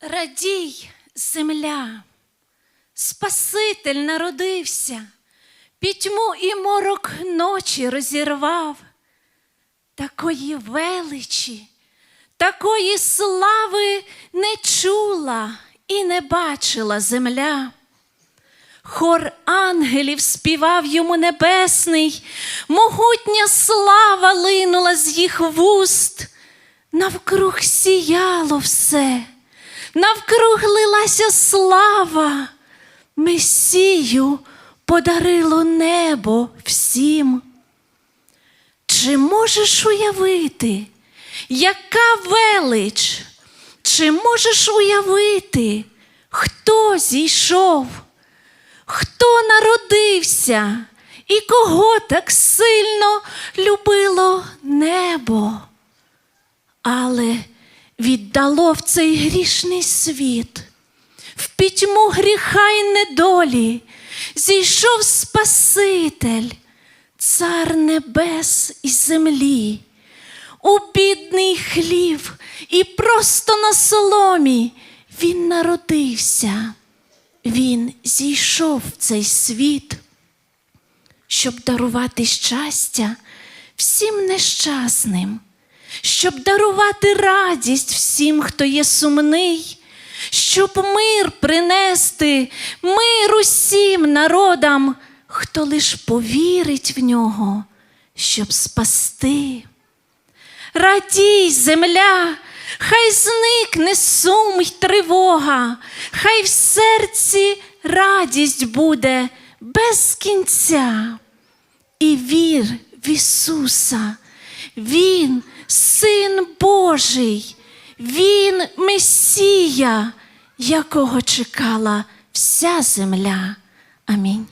Радій, земля, Спаситель народився, пітьму і морок ночі розірвав, такої величі, такої слави не чула і не бачила земля. Хор ангелів співав йому небесний, могутня слава линула з їх вуст, навкруг сіяло все, навкруг лилася слава, Месію подарило небо всім. Чи можеш уявити, яка велич? Чи можеш уявити, хто зійшов? Хто народився і кого так сильно любило небо? Віддало в цей грішний світ, в пітьму гріха й недолі, зійшов Спаситель, цар небес і землі, у бідний хлів і просто на соломі він народився. Він зійшов в цей світ, щоб дарувати щастя всім нещасним, щоб дарувати радість всім, хто є сумний, щоб мир принести, мир усім народам, хто лиш повірить в нього, щоб спасти. Радій, земля, хай зникне сум й тривога, хай в серці радість буде без кінця. І вір в Ісуса, Він Син Божий, Він Месія, якого чекала вся земля. Амінь.